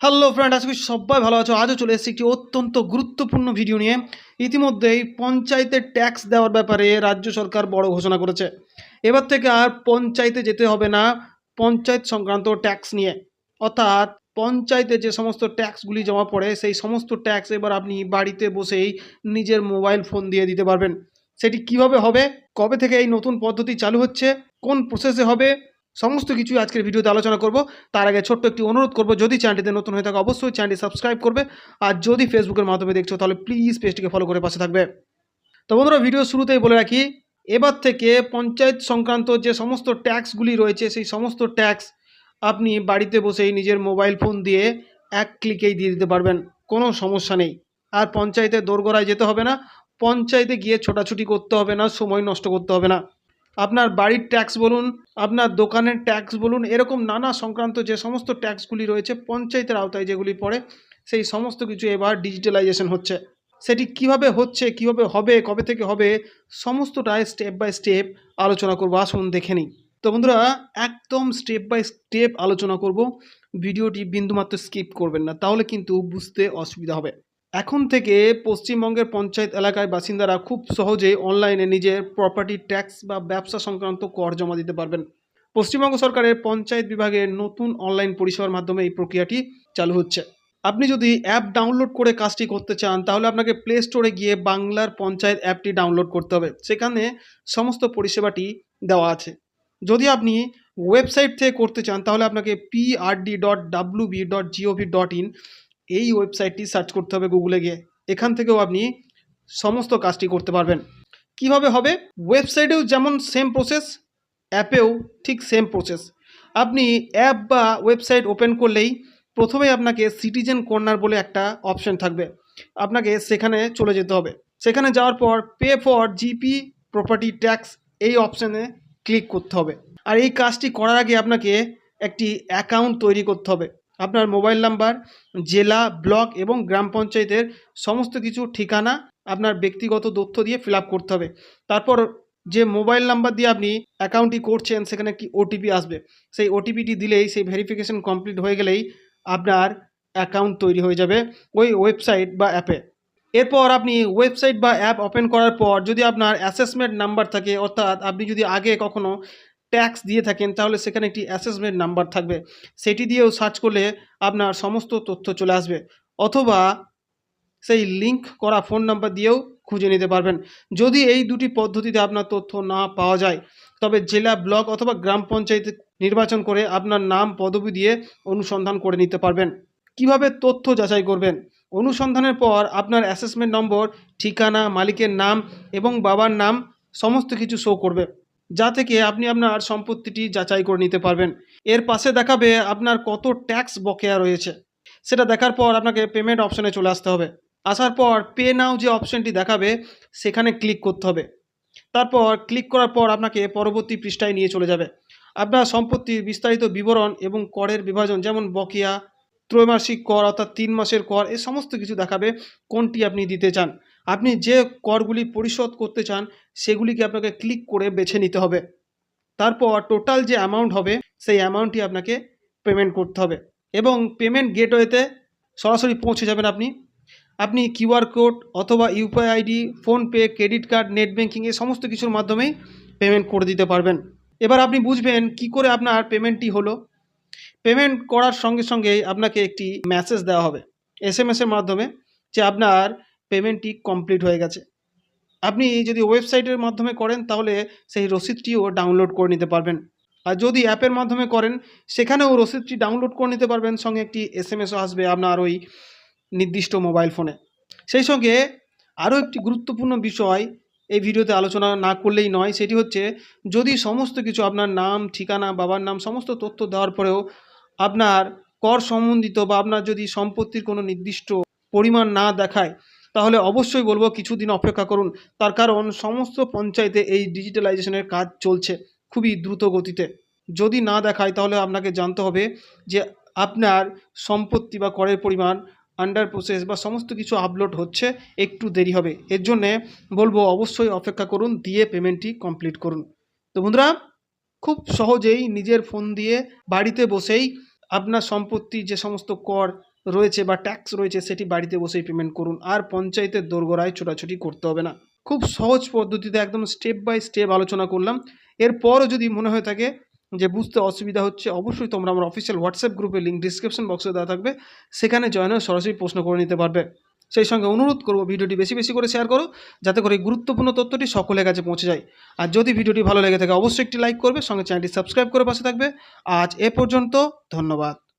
Hello friend আজকে সবাই ভালো আছো। আজও চলে এসেছি একটি অত্যন্ত গুরুত্বপূর্ণ ভিডিও নিয়ে। ইতিমধ্যেই পঞ্চায়েতের ট্যাক্স দেওয়ার ব্যাপারে রাজ্য সরকার বড় ঘোষণা করেছে। এবার থেকে আর পঞ্চায়েতে যেতে হবে না, পঞ্চায়েত সংক্রান্ত ট্যাক্স নিয়ে। অর্থাৎ পঞ্চায়েতে যে সমস্ত ট্যাক্সগুলি জমা পড়ে, সেই সমস্ত ট্যাক্স এবার আপনি বাড়িতে বসেই নিজের মোবাইল ফোন দিয়ে দিতে পারবেন। সেটি কীভাবে হবে? কবে থেকে এই নতুন পদ্ধতি চালু হচ্ছে? কোন প্রসেসে হবে? সমস্ত কিছুই আজকের ভিডিওতে আলোচনা করব। তার আগে ছোট্ট একটি অনুরোধ করব, যদি চ্যানেলটিতে নতুন হয়ে থাকে অবশ্যই চ্যানেলটি সাবস্ক্রাইব করবে। আর যদি ফেসবুকের মাধ্যমে দেখছ, তাহলে প্লিজ পেজটিকে ফলো করে পাশে থাকবে। তো বন্ধুরা ভিডিও শুরুতেই বলে রাখি, এবার থেকে পঞ্চায়েত সংক্রান্ত যে সমস্ত ট্যাক্সগুলি রয়েছে, সেই সমস্ত ট্যাক্স আপনি বাড়িতে বসেই নিজের মোবাইল ফোন দিয়ে এক ক্লিকেই দিয়ে দিতে পারবেন, কোনো সমস্যা নেই। আর পঞ্চায়েতে দোরগোড়ায় যেতে হবে না, পঞ্চায়েতে গিয়ে ছোটাছুটি করতে হবে না, সময় নষ্ট করতে হবে না। আপনার বাড়ির ট্যাক্স বলুন, আপনার দোকানের ট্যাক্স বলুন, এরকম নানা সংক্রান্ত যে সমস্ত ট্যাক্সগুলি রয়েছে, পঞ্চায়েতের আওতায় যেগুলি পড়ে, সেই সমস্ত কিছু এবার ডিজিটালাইজেশন হচ্ছে। সেটি কীভাবে হচ্ছে, কীভাবে হবে, কবে থেকে হবে, সমস্তটাই স্টেপ বাই স্টেপ আলোচনা করব। আসুন দেখে নিই। তো বন্ধুরা, একদম স্টেপ বাই স্টেপ আলোচনা করব। ভিডিওটি বিন্দুমাত্র স্কিপ করবেন না, তাহলে কিন্তু বুঝতে অসুবিধা হবে। এখন থেকে পশ্চিমবঙ্গের পঞ্চায়েত এলাকায় বাসিন্দারা খুব সহজে অনলাইনে নিজের প্রপার্টি ট্যাক্স বা ব্যবসা সংক্রান্ত কর জমা দিতে পারবেন। পশ্চিমবঙ্গ সরকারের পঞ্চায়েত বিভাগের নতুন অনলাইন পরিষেবার মাধ্যমে এই প্রক্রিয়াটি চালু হচ্ছে। আপনি যদি অ্যাপ ডাউনলোড করে কাজটি করতে চান, তাহলে আপনাকে প্লে স্টোরে গিয়ে বাংলার পঞ্চায়েত অ্যাপটি ডাউনলোড করতে হবে। সেখানে সমস্ত পরিষেবাটি দেওয়া আছে। যদি আপনি ওয়েবসাইট থেকে করতে চান, তাহলে আপনাকে PRD dot WB dot gov dot in এই ওয়েবসাইটটি সার্চ করতে হবে গুগলে গিয়ে। এখান থেকেও আপনি সমস্ত কাজটি করতে পারবেন। কীভাবে হবে? ওয়েবসাইটেও যেমন সেম প্রসেস অ্যাপেও ঠিক সেম প্রসেস আপনি অ্যাপ বা ওয়েবসাইট ওপেন করলেই প্রথমে আপনাকে সিটিজেন কর্নার বলে একটা অপশন থাকবে। আপনাকে সেখানে চলে যেতে হবে। সেখানে যাওয়ার পর pay for GP property tax এই অপশানে ক্লিক করতে হবে। আর এই কাজটি করার আগে আপনাকে একটি অ্যাকাউন্ট তৈরি করতে হবে। আপনার মোবাইল নাম্বার, জেলা, ব্লক এবং গ্রাম পঞ্চায়েতের সমস্ত কিছু ঠিকানা আপনার ব্যক্তিগত তথ্য দিয়ে ফিল করতে হবে। তারপর যে মোবাইল নাম্বার দিয়ে আপনি অ্যাকাউন্টটি করছেন, সেখানে একটি ওটিপি আসবে। সেই ওটিপিটি দিলেই, সেই ভেরিফিকেশন কমপ্লিট হয়ে গেলেই আপনার অ্যাকাউন্ট তৈরি হয়ে যাবে ওই ওয়েবসাইট বা অ্যাপে এরপর আপনি ওয়েবসাইট বা অ্যাপ ওপেন করার পর যদি আপনার অ্যাসেসমেন্ট নাম্বার থাকে, অর্থাৎ আপনি যদি আগে কখনো ট্যাক্স দিয়ে থাকেন, তাহলে সেখানে একটি অ্যাসেসমেন্ট নাম্বার থাকবে। সেটি দিয়েও সার্চ করলে আপনার সমস্ত তথ্য চলে আসবে। অথবা সেই লিংক করা ফোন নাম্বার দিয়েও খুঁজে নিতে পারবেন। যদি এই দুটি পদ্ধতিতে আপনার তথ্য না পাওয়া যায়, তবে জেলা ব্লক অথবা গ্রাম পঞ্চায়েত নির্বাচন করে আপনার নাম, পদবি দিয়ে অনুসন্ধান করে নিতে পারবেন। কীভাবে তথ্য যাচাই করবেন? অনুসন্ধানের পর আপনার অ্যাসেসমেন্ট নম্বর ঠিকানা, মালিকের নাম এবং বাবার নাম, সমস্ত কিছু শো করবে। যা থেকে আপনি আপনার সম্পত্তিটি যাচাই করে নিতে পারবেন। এর পাশে দেখাবে আপনার কত ট্যাক্স বকেয়া রয়েছে। সেটা দেখার পর আপনাকে পেমেন্ট অপশানে চলে আসতে হবে। আসার পর পে নাও যে অপশানটি দেখাবে, সেখানে ক্লিক করতে হবে। তারপর ক্লিক করার পর আপনাকে পরবর্তী পৃষ্ঠায় নিয়ে চলে যাবে। আপনার সম্পত্তির বিস্তারিত বিবরণ এবং করের বিভাজন, যেমন বকেয়া, ত্রৈমাসিক কর অর্থাৎ তিন মাসের কর, এ সমস্ত কিছু দেখাবে কোনটি আপনি দিতে চান। আপনি যে করগুলি পরিশোধ করতে চান, সেগুলিকে আপনাকে ক্লিক করে বেছে নিতে হবে। তারপর টোটাল যে অ্যামাউন্ট হবে, সেই অ্যামাউন্টটি আপনাকে পেমেন্ট করতে হবে। এবং পেমেন্ট গেটওয়েতে সরাসরি পৌঁছে যাবেন আপনি। আপনি কিউআর কোড অথবা UPI ID PhonePe credit card net banking এই সমস্ত কিছুর মাধ্যমেই পেমেন্ট করে দিতে পারবেন। এবার আপনি বুঝবেন কি করে আপনার পেমেন্টটি হলো। পেমেন্ট করার সঙ্গে সঙ্গেই আপনাকে একটি মেসেজ দেওয়া হবে। এস এসের মাধ্যমে যে আপনার পেমেন্টটি কমপ্লিট হয়ে গেছে। আপনি যদি ওয়েবসাইটের মাধ্যমে করেন, তাহলে সেই রসিদটিও ডাউনলোড করে নিতে পারবেন। আর যদি অ্যাপের মাধ্যমে করেন, সেখানেও রসিদটি ডাউনলোড করে নিতে পারবেন। সঙ্গে একটি এস এম এসও আসবে আপনার ওই নির্দিষ্ট মোবাইল ফোনে সেই সঙ্গে আরও একটি গুরুত্বপূর্ণ বিষয় এই ভিডিওতে আলোচনা না করলেই নয়, সেটি হচ্ছে যদি সমস্ত কিছু আপনার নাম, ঠিকানা, বাবার নাম, সমস্ত তথ্য দেওয়ার পরেও আপনার কর সম্বন্ধিত বা আপনার যদি সম্পত্তির কোনো নির্দিষ্ট পরিমাণ না দেখায় তাহলে অবশ্যই বলব কিছুদিন অপেক্ষা করুন। তার কারণ সমস্ত পঞ্চায়েতে এই ডিজিটালাইজেশনের কাজ চলছে খুবই দ্রুত গতিতে। যদি না দেখায় তাহলে আপনাকে জানতে হবে যে আপনার সম্পত্তি বা করের পরিমাণ আন্ডার প্রসেস বা সমস্ত কিছু আপলোড হচ্ছে, একটু দেরি হবে। এর জন্যে বলব অবশ্যই অপেক্ষা করুন, দিয়ে পেমেন্টটি কমপ্লিট করুন। তো বন্ধুরা, খুব সহজেই নিজের ফোন দিয়ে বাড়িতে বসেই আপনার সম্পত্তি যে সমস্ত কর রয়েছে বা ট্যাক্স রয়েছে, সেটি বাড়িতে বসেই পেমেন্ট করুন। আর পঞ্চায়েতের দোরগোড়ায় ছোটাছুটি করতে হবে না। খুব সহজ পদ্ধতিতে একদম স্টেপ বাই স্টেপ আলোচনা করলাম। এরপরও যদি মনে হয়ে থাকে যে বুঝতে অসুবিধা হচ্ছে, অবশ্যই তোমরা আমার অফিসিয়াল হোয়াটসঅ্যাপ গ্রুপের লিঙ্ক ডিসক্রিপশন বক্সে দেওয়া থাকবে। সেখানে জয়েন হয়ে সরাসরি প্রশ্ন করে নিতে পারবে। সেই সঙ্গে অনুরোধ করব ভিডিওটি বেশি বেশি করে শেয়ার করো, যাতে করে গুরুত্বপূর্ণ তথ্যটি সকলের কাছে পৌঁছে যায়। আর যদি ভিডিওটি ভালো লেগে থাকে, অবশ্যই একটি লাইক করবে, সঙ্গে চ্যানেলটি সাবস্ক্রাইব করে পাশে থাকবে। আজ এ পর্যন্ত, ধন্যবাদ।